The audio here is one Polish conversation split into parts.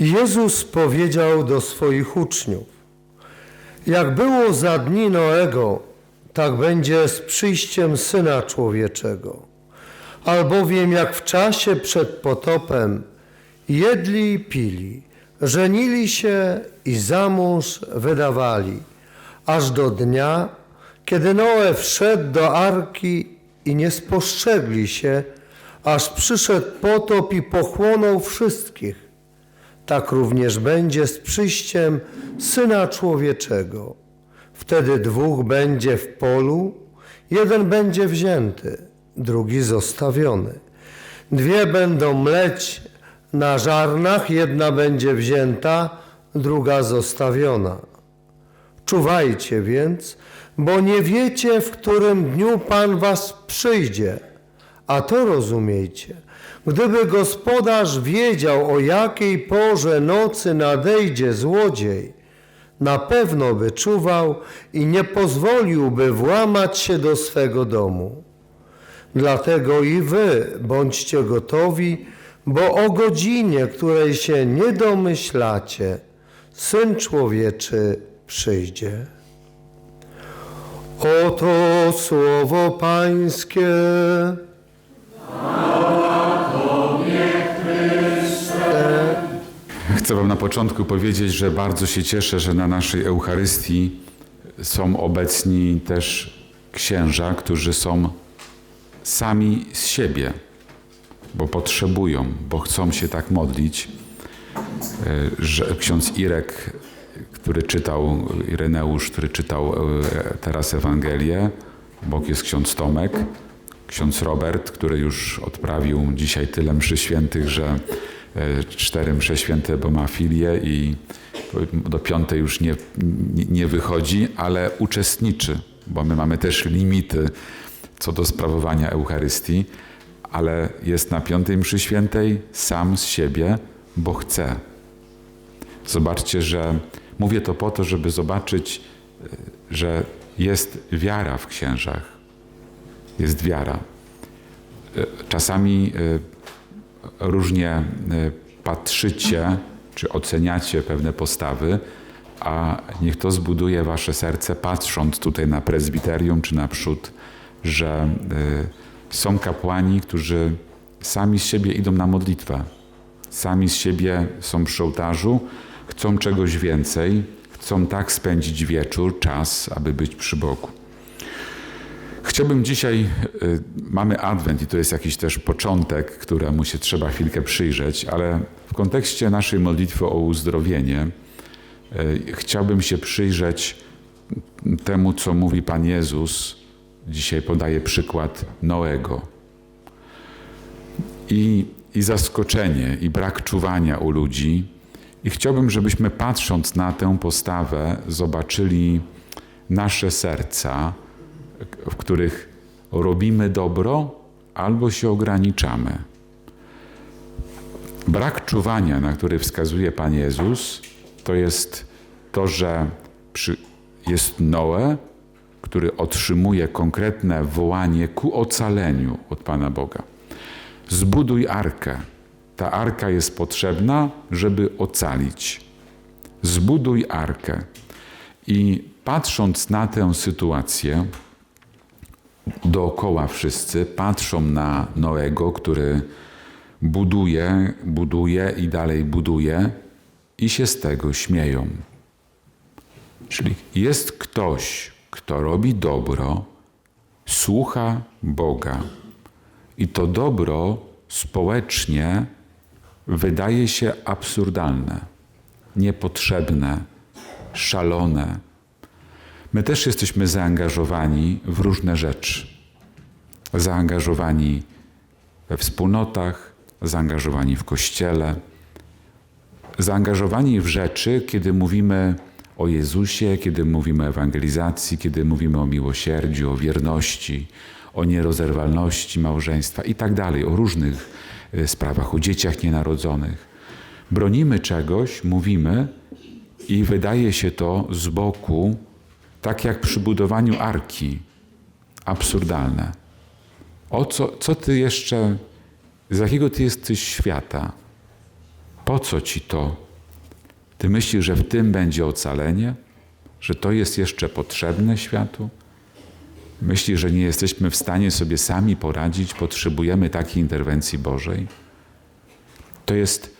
Jezus powiedział do swoich uczniów: Jak było za dni Noego, tak będzie z przyjściem syna człowieczego. Albowiem jak w czasie przed potopem jedli i pili, żenili się i za mąż wydawali, aż do dnia, kiedy Noe wszedł do arki i nie spostrzegli się, aż przyszedł potop i pochłonął wszystkich. Tak również będzie z przyjściem Syna Człowieczego. Wtedy dwóch będzie w polu, jeden będzie wzięty, drugi zostawiony. Dwie będą mleć na żarnach, jedna będzie wzięta, druga zostawiona. Czuwajcie więc, bo nie wiecie, w którym dniu Pan was przyjdzie. A to rozumiejcie. Gdyby gospodarz wiedział, o jakiej porze nocy nadejdzie złodziej, na pewno by czuwał i nie pozwoliłby włamać się do swego domu. Dlatego i wy bądźcie gotowi, bo o godzinie, której się nie domyślacie, Syn Człowieczy przyjdzie. Oto słowo Pańskie. Chcę Wam na początku powiedzieć, że bardzo się cieszę, że na naszej Eucharystii są obecni też księża, którzy są sami z siebie, bo potrzebują, bo chcą się tak modlić. E, Że ksiądz Irek, który czytał, Ireneusz, który czytał e, teraz Ewangelię, obok jest ksiądz Tomek, ksiądz Robert, który już odprawił dzisiaj tyle mszy świętych, że cztery msze święte, bo ma filię i do piątej już nie, nie, wychodzi, ale uczestniczy, bo my mamy też limity co do sprawowania Eucharystii, ale jest na piątej mszy świętej sam z siebie, bo chce. Zobaczcie, że mówię to po to, żeby zobaczyć, e, że jest wiara w księżach. Jest wiara. E, Czasami e, różnie e, patrzycie czy oceniacie pewne postawy, a niech to zbuduje wasze serce, patrząc tutaj na prezbiterium czy na przód, że e, są kapłani, którzy sami z siebie idą na modlitwę. Sami z siebie są przy ołtarzu, chcą czegoś więcej, chcą tak spędzić wieczór, czas, aby być przy Bogu. Chciałbym dzisiaj, y, mamy Adwent i to jest jakiś też początek, któremu się trzeba chwilkę przyjrzeć, ale w kontekście naszej modlitwy o uzdrowienie y, chciałbym się przyjrzeć temu, co mówi Pan Jezus. Dzisiaj podaje przykład Noego. I, I zaskoczenie, i brak czuwania u ludzi. I chciałbym, żebyśmy patrząc na tę postawę, zobaczyli nasze serca, w których robimy dobro albo się ograniczamy. Brak czuwania, na który wskazuje Pan Jezus, to jest to, że przy, jest Noe, który otrzymuje konkretne wołanie ku ocaleniu od Pana Boga. Zbuduj arkę. Ta arka jest potrzebna, żeby ocalić. Zbuduj arkę. I patrząc na tę sytuację, dookoła wszyscy patrzą na Noego, który buduje, buduje i dalej buduje i się z tego śmieją. Czyli jest ktoś, kto robi dobro, słucha Boga i to dobro społecznie wydaje się absurdalne, niepotrzebne, szalone. My też jesteśmy zaangażowani w różne rzeczy. Zaangażowani we wspólnotach, zaangażowani w kościele, zaangażowani w rzeczy, kiedy mówimy o Jezusie, kiedy mówimy o ewangelizacji, kiedy mówimy o miłosierdziu, o wierności, o nierozerwalności małżeństwa i tak dalej, o różnych y, sprawach, o dzieciach nienarodzonych. Bronimy czegoś, mówimy i wydaje się to z boku, tak jak przy budowaniu arki, absurdalne. O co, co ty jeszcze, z jakiego ty jesteś świata? Po co ci to? Ty myślisz, że w tym będzie ocalenie? Że to jest jeszcze potrzebne światu? Myślisz, że nie jesteśmy w stanie sobie sami poradzić? Potrzebujemy takiej interwencji Bożej? To jest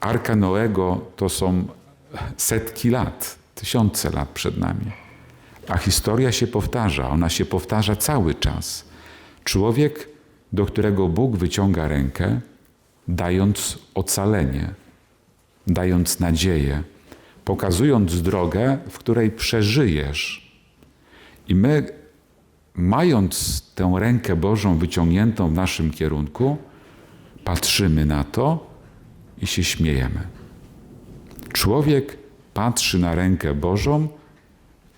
Arka Noego to są setki lat, tysiące lat przed nami. A historia się powtarza, ona się powtarza cały czas. Człowiek, do którego Bóg wyciąga rękę, dając ocalenie, dając nadzieję, pokazując drogę, w której przeżyjesz. I my, mając tę rękę Bożą wyciągniętą w naszym kierunku, patrzymy na to i się śmiejemy. Człowiek patrzy na rękę Bożą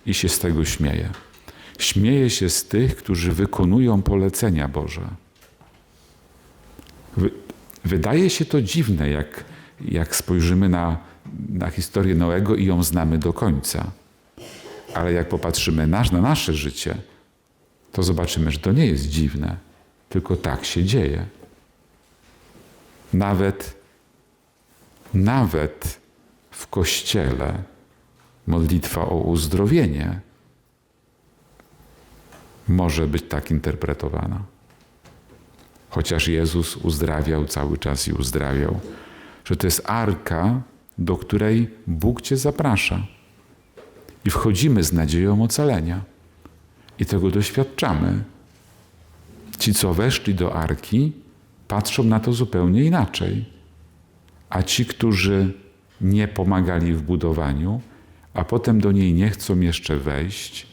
i się z tego śmieje. Śmieje się z tych, którzy wykonują polecenia Boże. Wy, wydaje się to dziwne, jak, jak spojrzymy na, na historię Noego i ją znamy do końca. Ale jak popatrzymy na, na nasze życie, to zobaczymy, że to nie jest dziwne, tylko tak się dzieje. Nawet, nawet w kościele modlitwa o uzdrowienie może być tak interpretowana. Chociaż Jezus uzdrawiał cały czas i uzdrawiał, że to jest arka, do której Bóg Cię zaprasza. I wchodzimy z nadzieją ocalenia. I tego doświadczamy. Ci, co weszli do arki, patrzą na to zupełnie inaczej. A ci, którzy nie pomagali w budowaniu, a potem do niej nie chcą jeszcze wejść,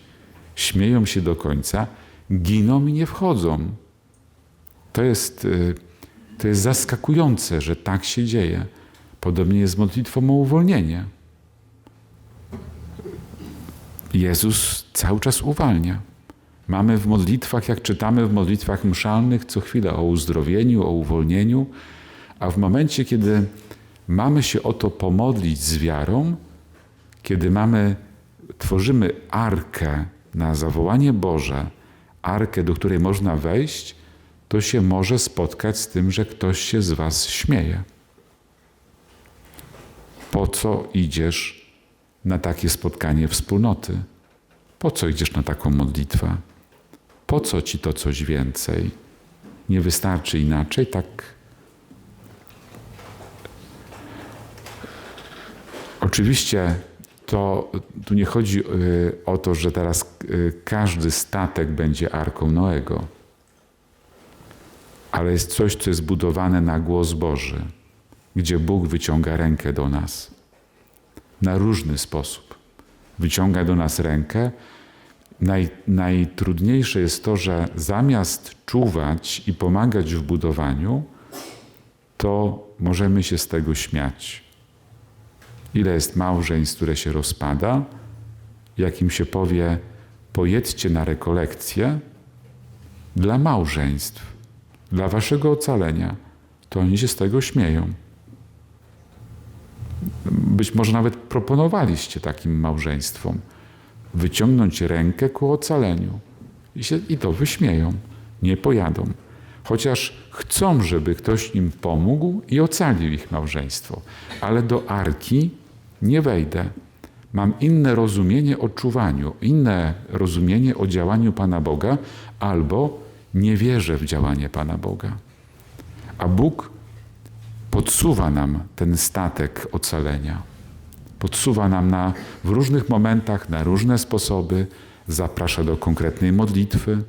śmieją się do końca, giną i nie wchodzą. To jest, y, to jest zaskakujące, że tak się dzieje. Podobnie jest z modlitwą o uwolnienie. Jezus cały czas uwalnia. Mamy w modlitwach, jak czytamy w modlitwach mszalnych, co chwilę o uzdrowieniu, o uwolnieniu, a w momencie, kiedy mamy się o to pomodlić z wiarą, kiedy mamy, tworzymy arkę na zawołanie Boże, arkę, do której można wejść, to się może spotkać z tym, że ktoś się z Was śmieje. Po co idziesz na takie spotkanie wspólnoty? Po co idziesz na taką modlitwę? Po co ci to coś więcej? Nie wystarczy inaczej, tak. Oczywiście to tu nie chodzi y, o to, że teraz y, każdy statek będzie arką Noego, ale jest coś, co jest budowane na głos Boży, gdzie Bóg wyciąga rękę do nas na różny sposób. Wyciąga do nas rękę. Naj, najtrudniejsze jest to, że zamiast czuwać i pomagać w budowaniu, to możemy się z tego śmiać. Ile jest małżeństw, które się rozpada, jak im się powie, pojedźcie na rekolekcję dla małżeństw, dla waszego ocalenia, to oni się z tego śmieją. Być może nawet proponowaliście takim małżeństwom wyciągnąć rękę ku ocaleniu i, się, i to wyśmieją, nie pojadą. Chociaż chcą, żeby ktoś im pomógł i ocalił ich małżeństwo, ale do arki nie wejdę. Mam inne rozumienie o czuwaniu, inne rozumienie o działaniu Pana Boga, albo nie wierzę w działanie Pana Boga. A Bóg podsuwa nam ten statek ocalenia. Podsuwa nam na, w różnych momentach, na różne sposoby, zaprasza do konkretnej modlitwy,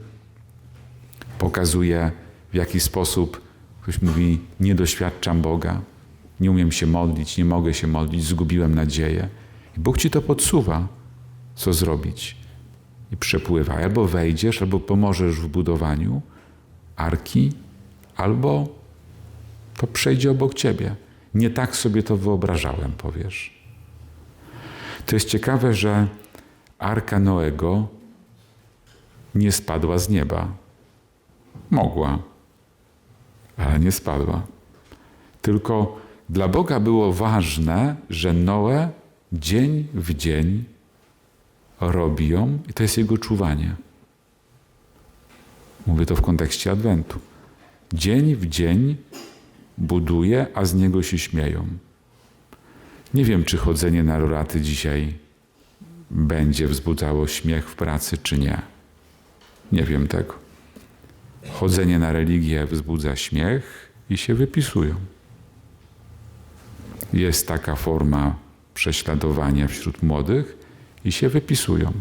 pokazuje w jaki sposób ktoś mówi: Nie doświadczam Boga, nie umiem się modlić, nie mogę się modlić, zgubiłem nadzieję. I Bóg ci to podsuwa, co zrobić. I przepływa. Albo wejdziesz, albo pomożesz w budowaniu arki, albo to przejdzie obok ciebie. Nie tak sobie to wyobrażałem, powiesz. To jest ciekawe, że arka Noego nie spadła z nieba. Mogła, ale nie spadła. Tylko dla Boga było ważne, że Noe dzień w dzień robi ją i to jest jego czuwanie. Mówię to w kontekście Adwentu. Dzień w dzień buduje, a z niego się śmieją. Nie wiem, czy chodzenie na roraty dzisiaj będzie wzbudzało śmiech w pracy, czy nie. Nie wiem tego. Chodzenie na religię wzbudza śmiech i się wypisują. Jest taka forma prześladowania wśród młodych i się wypisują.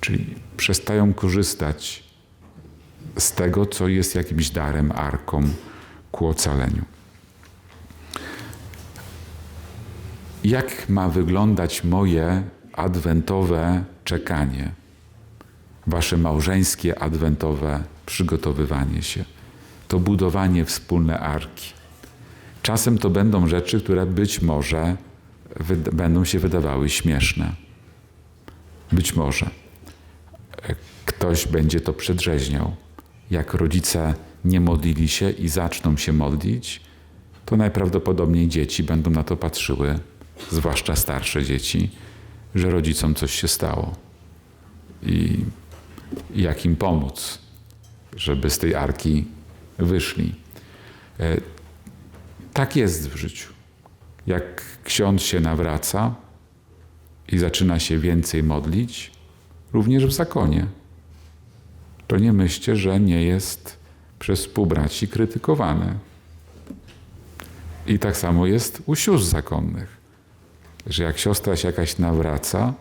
Czyli przestają korzystać z tego, co jest jakimś darem, arką ku ocaleniu. Jak ma wyglądać moje adwentowe czekanie, wasze małżeńskie adwentowe przygotowywanie się? To budowanie wspólne arki. Czasem to będą rzeczy, które być może będą się wydawały śmieszne. Być może ktoś będzie to przedrzeźniał. Jak rodzice nie modlili się i zaczną się modlić, to najprawdopodobniej dzieci będą na to patrzyły, zwłaszcza starsze dzieci, że rodzicom coś się stało. I i jak im pomóc, żeby z tej arki wyszli. Tak jest w życiu. Jak ksiądz się nawraca i zaczyna się więcej modlić, również w zakonie, to nie myślcie, że nie jest przez współbraci krytykowany. I tak samo jest u sióstr zakonnych, że jak siostra się jakaś nawraca,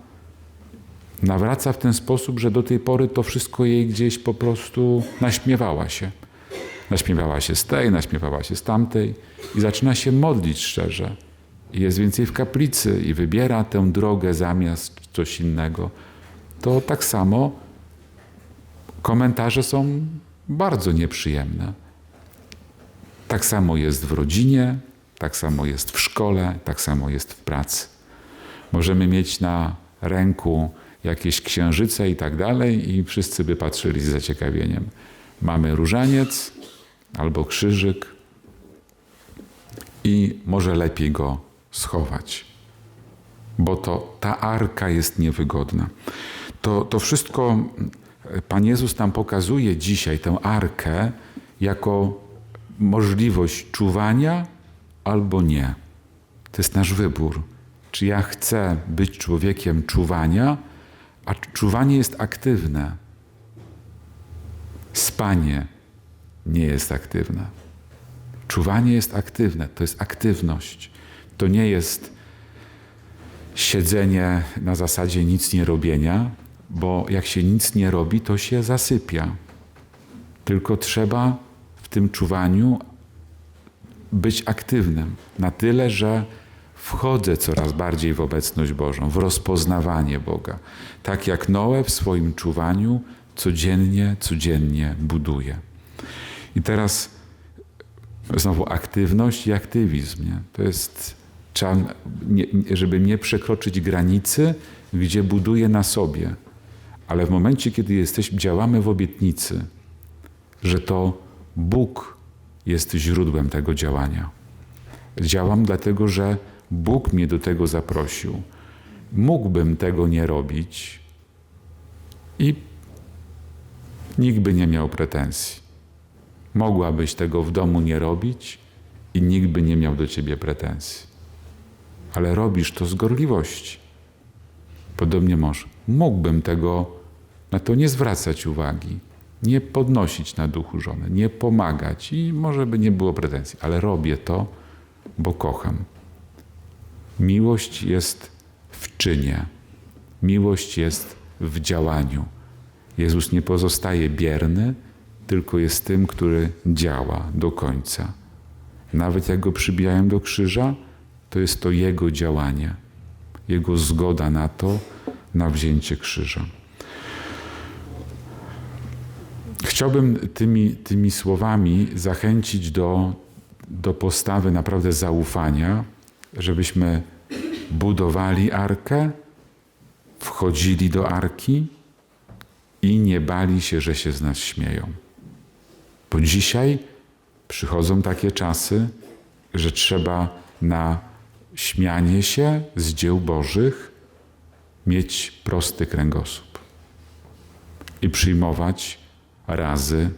nawraca w ten sposób, że do tej pory to wszystko jej gdzieś po prostu naśmiewała się. Naśmiewała się z tej, naśmiewała się z tamtej i zaczyna się modlić szczerze. I jest więcej w kaplicy i wybiera tę drogę zamiast coś innego. To tak samo komentarze są bardzo nieprzyjemne. Tak samo jest w rodzinie, tak samo jest w szkole, tak samo jest w pracy. Możemy mieć na ręku jakieś księżyce i tak dalej, i wszyscy by patrzyli z zaciekawieniem. Mamy różaniec albo krzyżyk, i może lepiej go schować, bo to ta arka jest niewygodna. To, to wszystko Pan Jezus nam pokazuje dzisiaj tę arkę jako możliwość czuwania albo nie. To jest nasz wybór. Czy ja chcę być człowiekiem czuwania, a czuwanie jest aktywne. Spanie nie jest aktywne. Czuwanie jest aktywne, to jest aktywność. To nie jest siedzenie na zasadzie nic nie robienia, bo jak się nic nie robi, to się zasypia. Tylko trzeba w tym czuwaniu być aktywnym na tyle, że wchodzę coraz bardziej w obecność Bożą, w rozpoznawanie Boga. Tak jak Noe w swoim czuwaniu codziennie, codziennie buduje. I teraz znowu aktywność i aktywizm. Nie? To jest, trzeba, nie, żeby nie przekroczyć granicy, gdzie buduję na sobie. Ale w momencie, kiedy jesteśmy, działamy w obietnicy, że to Bóg jest źródłem tego działania. Działam dlatego, że Bóg mnie do tego zaprosił. Mógłbym tego nie robić i nikt by nie miał pretensji. Mogłabyś tego w domu nie robić i nikt by nie miał do ciebie pretensji. Ale robisz to z gorliwości. Podobnie mąż. Mógłbym tego na to nie zwracać uwagi, nie podnosić na duchu żony, nie pomagać i może by nie było pretensji, ale robię to, bo kocham. Miłość jest w czynie, miłość jest w działaniu. Jezus nie pozostaje bierny, tylko jest tym, który działa do końca. Nawet jak go przybijają do krzyża, to jest to Jego działanie, Jego zgoda na to, na wzięcie krzyża. Chciałbym tymi, tymi słowami zachęcić do, do postawy naprawdę zaufania, żebyśmy budowali arkę, wchodzili do arki i nie bali się, że się z nas śmieją. Bo dzisiaj przychodzą takie czasy, że trzeba na śmianie się z dzieł Bożych mieć prosty kręgosłup i przyjmować razy,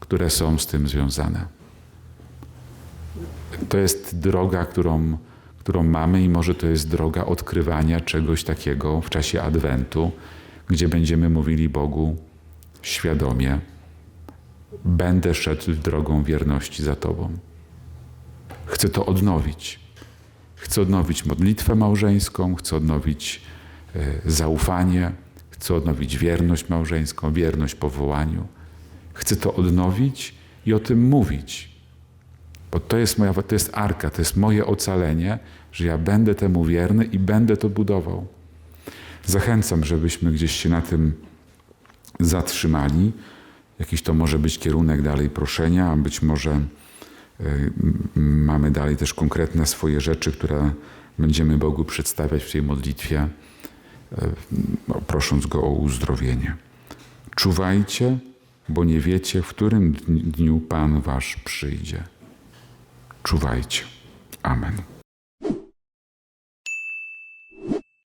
które są z tym związane. To jest droga, którą, którą mamy, i może to jest droga odkrywania czegoś takiego w czasie Adwentu, gdzie będziemy mówili Bogu świadomie: Będę szedł drogą wierności za Tobą. Chcę to odnowić. Chcę odnowić modlitwę małżeńską, chcę odnowić e, zaufanie, chcę odnowić wierność małżeńską, wierność powołaniu. Chcę to odnowić i o tym mówić. Bo to jest moja, to jest arka, to jest moje ocalenie, że ja będę temu wierny i będę to budował. Zachęcam, żebyśmy gdzieś się na tym zatrzymali. Jakiś to może być kierunek dalej proszenia, a być może m- mamy dalej też konkretne swoje rzeczy, które będziemy Bogu przedstawiać w tej modlitwie, y, no, prosząc Go o uzdrowienie. Czuwajcie, bo nie wiecie, w którym dni- dniu Pan Wasz przyjdzie. Czuwajcie. Amen.